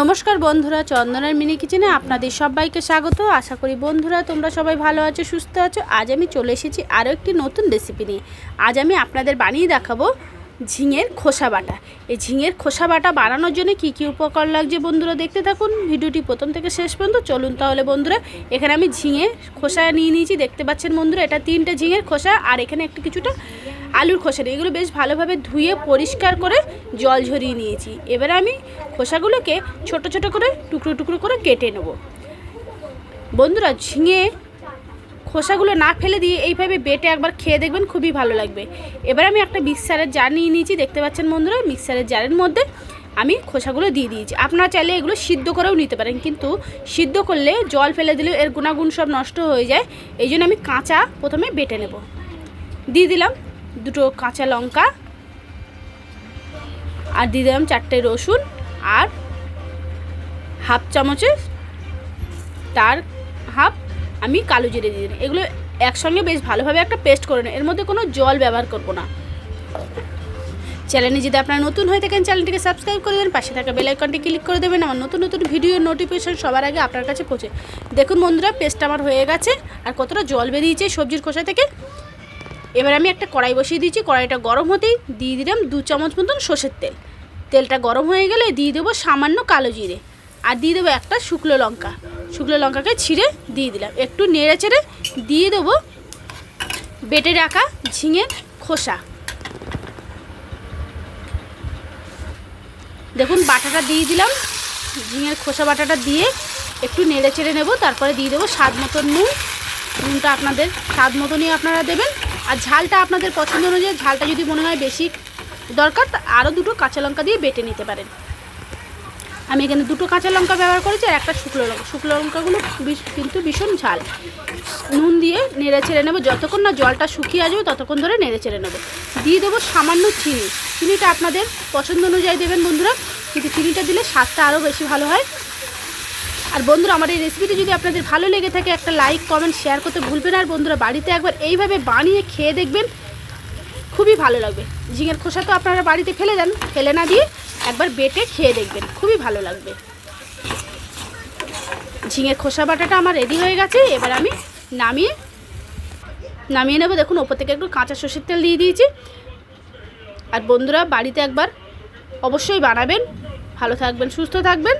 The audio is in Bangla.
নমস্কার বন্ধুরা, চন্দনার মিনি কিচেনে আপনাদের সবাইকে স্বাগত। আশা করি বন্ধুরা তোমরা সবাই ভালো আছো, সুস্থ আছো। আজ আমি চলে এসেছি আরও একটি নতুন রেসিপি নিয়ে। আজ আমি আপনাদের বানিয়ে দেখাবো ঝিঙের খোসা বাটা। এই ঝিঙের খোসা বাটা বানানোর জন্য কী কী উপকরণ লাগছে বন্ধুরা দেখতে থাকুন। ভিডিওটি প্রথম থেকে শেষ পর্যন্ত চলুন তাহলে বন্ধুরা, এখানে আমি ঝিঙে খোসা নিয়ে নিয়েছি। দেখতে পাচ্ছেন বন্ধুরা, এটা তিনটে ঝিঙের খোসা আর এখানে একটু কিছুটা আলুর খোসা এগুলো বেশ ভালোভাবে ধুয়ে পরিষ্কার করে জল ঝরিয়ে নিয়েছি। এবারে আমি খোসাগুলোকে ছোট ছোট করে, টুকরো টুকরো করে কেটে নেব। বন্ধুরা, ঝিঙে খোসাগুলো না ফেলে দিয়ে এইভাবে বেটে একবার খেয়ে দেখবেন খুবই ভালো লাগবে। এবার আমি একটা মিক্সারের জার নিয়ে নিয়েছি, দেখতে পাচ্ছেন বন্ধুরা? মিক্সারের জারের মধ্যে আমি খোসাগুলো দিয়ে দিয়েছি। আপনারা চাইলে এগুলো সিদ্ধ করেও নিতে পারেন, কিন্তু সিদ্ধ করলে জল ফেলে দিলে এর গুণাগুণ সব নষ্ট হয়ে যায়। এই জন্য আমি কাঁচা প্রথমে বেটে নেব। দিয়ে দিলাম। দুটো কাঁচা লঙ্কা আর দিয়ে দিলাম চারটে রসুন আর হাফ চামচের তার হাফ আমি কালো জিরে দিয়ে দিই এগুলো একসঙ্গে বেশ ভালোভাবে একটা পেস্ট করে নেয় এর মধ্যে কোনো জল ব্যবহার করব না। চ্যানেলে যদি আপনারা নতুন হয়ে থাকেন, চ্যানেলটিকে সাবস্ক্রাইব করে দেবেন, পাশে থাকা বেল আইকনটি ক্লিক করে দেবেন, আমার নতুন নতুন ভিডিও নোটিফিকেশন সবার আগে আপনার কাছে পৌঁছে। দেখুন বন্ধুরা, পেস্টটা আমার হয়ে গেছে। আর কতটা জল বেরিয়েছে সবজির খোসা থেকে। এবার আমি একটা কড়াই বসিয়ে দিয়েছি কড়াইটা গরম হতেই দিয়ে দিলাম দু চামচ মতন সর্ষের তেল। তেলটা গরম হয়ে গেলে দিয়ে দেবো সামান্য কালো জিরে আর দিয়ে দেবো একটা শুকনো লঙ্কা। শুকনো লঙ্কাকে ছিঁড়ে দিয়ে দিলাম। একটু নেড়ে চেড়ে দিয়ে দেবো বেটে রাখা ঝিঙের খোসা। দেখুন, বাটাটা দিয়ে দিলাম। ঝিঙের খোসা বাটাটা দিয়ে একটু নেড়ে চেড়ে নেব, তারপরে দিয়ে দেবো স্বাদ মতন নুন। নুনটা আপনাদের স্বাদ মতনই আপনারা দেবেন। আর ঝালটা আপনাদের পছন্দ অনুযায়ী, ঝালটা যদি মনে হয় বেশি দরকার আরও দুটো কাঁচা লঙ্কা দিয়ে বেটে নিতে পারেন। আমি এখানে দুটো কাঁচা লঙ্কা ব্যবহার করেছি আর একটা শুকনো লঙ্কা। শুকনো লঙ্কাগুলো কিন্তু ভীষণ ঝাল। নুন দিয়ে নেড়ে ছেড়ে নেব। যতক্ষণ না জলটা শুকিয়ে আসবে, ততক্ষণ ধরে নেড়ে ছেড়ে নেব। দিয়ে দেবো সামান্য চিনি। চিনিটা আপনাদের পছন্দ অনুযায়ী দেবেন বন্ধুরা, কিন্তু চিনিটা দিলে স্বাদটা আরও বেশি ভালো হয়। আর বন্ধুরা, আমার এই রেসিপিটি যদি আপনাদের ভালো লেগে থাকে, একটা লাইক কমেন্ট শেয়ার করতে ভুলবেন আর বন্ধুরা, বাড়িতে একবার এইভাবে বানিয়ে খেয়ে দেখবেন, খুবই ভালো লাগবে। ঝিঙের খোসা তো আপনারা বাড়িতে ফেলে দেন, ফেলে না দিয়ে একবার বেটে খেয়ে দেখবেন, খুবই ভালো লাগবে। ঝিঙের খোসা বাটাটা আমার রেডি হয়ে গেছে, এবার আমি নামিয়ে নামিয়ে নেব। দেখুন, ওপর থেকে একটু কাঁচা সর্ষের তেল দিয়ে দিয়েছি। আর বন্ধুরা, বাড়িতে একবার অবশ্যই বানাবেন। ভালো থাকবেন, সুস্থ থাকবেন।